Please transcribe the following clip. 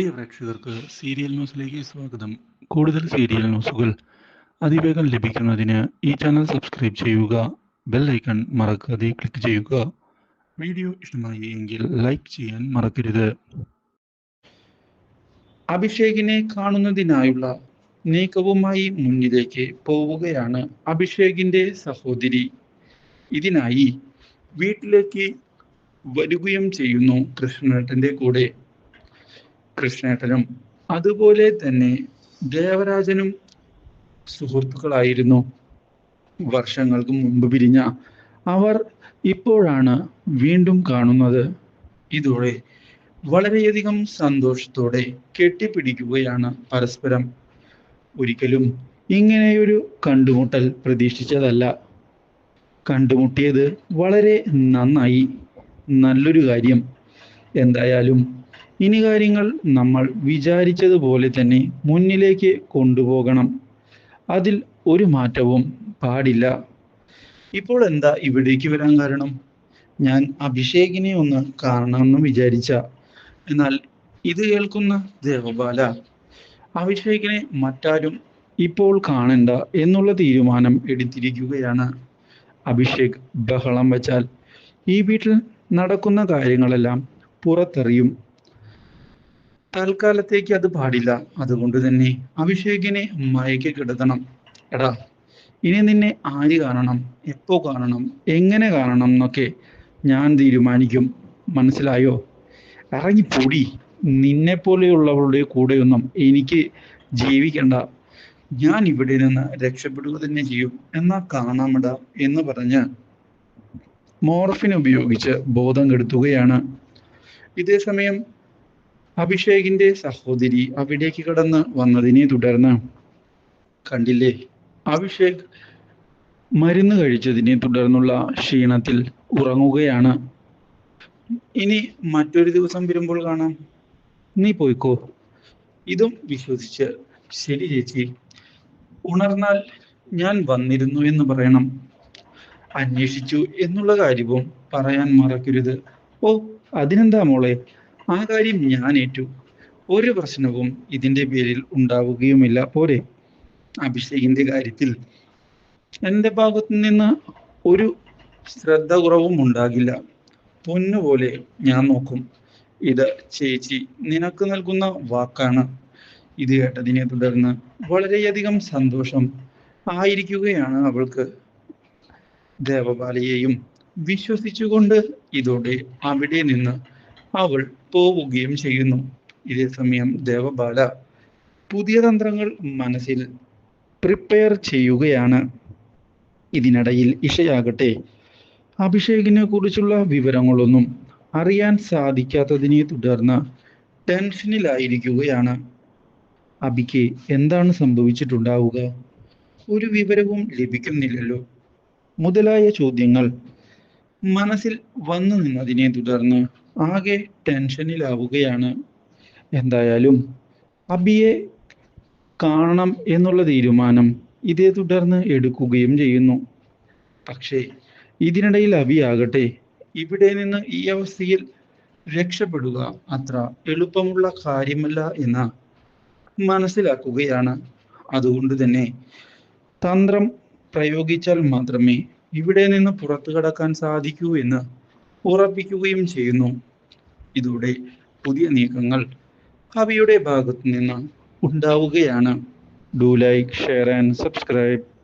പ്രിയ പ്രേക്ഷകർക്ക് സീരിയൽ ന്യൂസിലേക്ക് സ്വാഗതം. കൂടുതൽ സീരിയൽ ന്യൂസുകൾ അതിവേഗം ലഭിക്കുന്നതിന് ഈ ചാനൽ സബ്സ്ക്രൈബ് ചെയ്യുക ബെൽ ഐക്കൺ മറക്കാതെ ക്ലിക്ക് ചെയ്യുക. വീഡിയോ ഇഷ്ടമായി എങ്കിൽ ലൈക്ക് ചെയ്യാൻ മറക്കരുത്. അഭിഷേകിനെ കാണുന്നതിനായുള്ള നീക്കവുമായി മുന്നിലേക്ക് പോവുകയാണ് അഭിഷേകിന്റെ സഹോദരി. ഇതിനായി വീട്ടിലേക്ക് വരികയും ചെയ്യുന്നു കൃഷ്ണേട്ടന്റെ കൂടെ. കൃഷ്ണേട്ടനും അതുപോലെ തന്നെ ദേവരാജനും സുഹൃത്തുക്കളായിരുന്നു. വർഷങ്ങൾക്ക് മുമ്പ് പിരിഞ്ഞ അവർ ഇപ്പോഴാണ് വീണ്ടും കാണുന്നത്. ഇതോടെ വളരെയധികം സന്തോഷത്തോടെ കെട്ടിപ്പിടിക്കുകയാണ് പരസ്പരം. ഒരിക്കലും ഇങ്ങനെയൊരു കണ്ടുമുട്ടൽ പ്രതീക്ഷിച്ചതല്ല. കണ്ടുമുട്ടിയത് വളരെ നന്നായി. നല്ലൊരു കാര്യം. എന്തായാലും ഇനി കാര്യങ്ങൾ നമ്മൾ വിചാരിച്ചതുപോലെ തന്നെ മുന്നിലേക്ക് കൊണ്ടുപോകണം. അതിൽ ഒരു മാറ്റവും പാടില്ല. ഇപ്പോൾ എന്താ ഇവിടേക്ക് വരാൻ കാരണം? ഞാൻ അഭിഷേകിനെ ഒന്ന് കാണണമെന്ന് വിചാരിച്ച. എന്നാൽ ഇത് കേൾക്കുന്ന ദേവബാല അഭിഷേകിനെ മറ്റാരും ഇപ്പോൾ കാണണ്ട എന്നുള്ള തീരുമാനം എടുത്തിരിക്കുകയാണ്. അഭിഷേക് ബഹളം വച്ചാൽ ഈ വീട്ടിൽ നടക്കുന്ന കാര്യങ്ങളെല്ലാം പുറത്തറിയും. തൽക്കാലത്തേക്ക് അത് പാടില്ല. അതുകൊണ്ട് തന്നെ അഭിഷേകിനെ മയക്കി കിടത്തണം. എടാ ഇനി നിന്നെ ആര് കാണണം? എപ്പോ കാണണം? എങ്ങനെ കാണണം എന്നൊക്കെ ഞാൻ തീരുമാനിക്കും. മനസ്സിലായോ? ഇറങ്ങി പൊടി നിന്നെ പോലെയുള്ളവരുടെ കൂടെയൊന്നും എനിക്ക് ജീവിക്കണ്ട. ഞാൻ ഇവിടെ നിന്ന് രക്ഷപ്പെടുക തന്നെ ചെയ്യും. എന്നാ കാണാമട എന്ന് പറഞ്ഞ് മോർഫിൻ ഉപയോഗിച്ച് ബോധം കെടുത്തുകയാണ്. ഇതേ സമയം അഭിഷേകിന്റെ സഹോദരി അവിടേക്ക് കടന്ന് വന്നതിനെ തുടർന്ന് കണ്ടില്ലേ? അഭിഷേക് മരുന്ന് കഴിച്ചതിനെ തുടർന്നുള്ള ക്ഷീണത്തിൽ ഉറങ്ങുകയാണ്. ഇനി മറ്റൊരു ദിവസം വരുമ്പോൾ കാണാം. നീ പോയിക്കോ. ഇതും വിശ്വസിച്ച് ശരി ചേച്ചി ഉണർന്നാൽ ഞാൻ വന്നിരുന്നു എന്ന് പറയണം. അന്വേഷിച്ചു എന്നുള്ള കാര്യവും പറയാൻ മറക്കരുത്. ഓ അതിനെന്താ മോളെ? ആ കാര്യം ഞാൻ ഏറ്റു. ഒരു പ്രശ്നവും ഇതിന്റെ പേരിൽ ഉണ്ടാവുകയുമില്ല. പോരെ? അഭിഷേകിന്റെ കാര്യത്തിൽ എന്റെ ഭാഗത്തു നിന്ന് ഒരു ശ്രദ്ധ കുറവും ഉണ്ടാകില്ല. പൊന്നുപോലെ ഞാൻ നോക്കും. ഇത് ചേച്ചി നിനക്ക് നൽകുന്ന വാക്കാണ്. ഇത് കേട്ടതിനെ തുടർന്ന് വളരെയധികം സന്തോഷം ആയിരിക്കുകയാണ് അവൾക്ക്. ദേവപാലയെയും വിശ്വസിച്ചുകൊണ്ട് ഇതോടെ അവിടെ നിന്ന് അവൾ പോവുകയും ചെയ്യുന്നു. ഇതേ സമയം ദേവബാല പുതിയ തന്ത്രങ്ങൾ മനസ്സിൽ പ്രിപ്പയർ ചെയ്യുകയാണ്. ഇതിനിടയിൽ ഇഷയാകട്ടെ അഭിഷേകിനെ കുറിച്ചുള്ള വിവരങ്ങളൊന്നും അറിയാൻ സാധിക്കാത്തതിനെ തുടർന്ന് ടെൻഷനിലായിരിക്കുകയാണ്. അബിക്ക് എന്താണ് സംഭവിച്ചിട്ടുണ്ടാവുക? ഒരു വിവരവും ലഭിക്കുന്നില്ലല്ലോ. മുതലായ ചോദ്യങ്ങൾ മനസ്സിൽ വന്നു നിന്നതിനെ തുടർന്ന് ആകെ ടെൻഷനിലാവുകയാണ്. എന്തായാലും അബിയെ കാണണം എന്നുള്ള തീരുമാനം ഇതേ തുടർന്ന് എടുക്കുകയും ചെയ്യുന്നു. പക്ഷേ ഇതിനിടയിൽ അബിയാകട്ടെ ഇവിടെ നിന്ന് ഈ അവസ്ഥയിൽ രക്ഷപ്പെടുക അത്ര എളുപ്പമുള്ള കാര്യമല്ല എന്ന് മനസ്സിലാക്കുകയാണ്. അതുകൊണ്ട് തന്നെ തന്ത്രം പ്രയോഗിച്ചാൽ മാത്രമേ ഇവിടെ നിന്ന് പുറത്തു കടക്കാൻ സാധിക്കൂ എന്ന് ഉറപ്പിക്കുകയും ചെയ്യുന്നു. ഇതോടെ പുതിയ നീക്കങ്ങൾ കവിയുടെ ഭാഗത്തു നിന്ന് ഉണ്ടാവുകയാണ്. Do like share and subscribe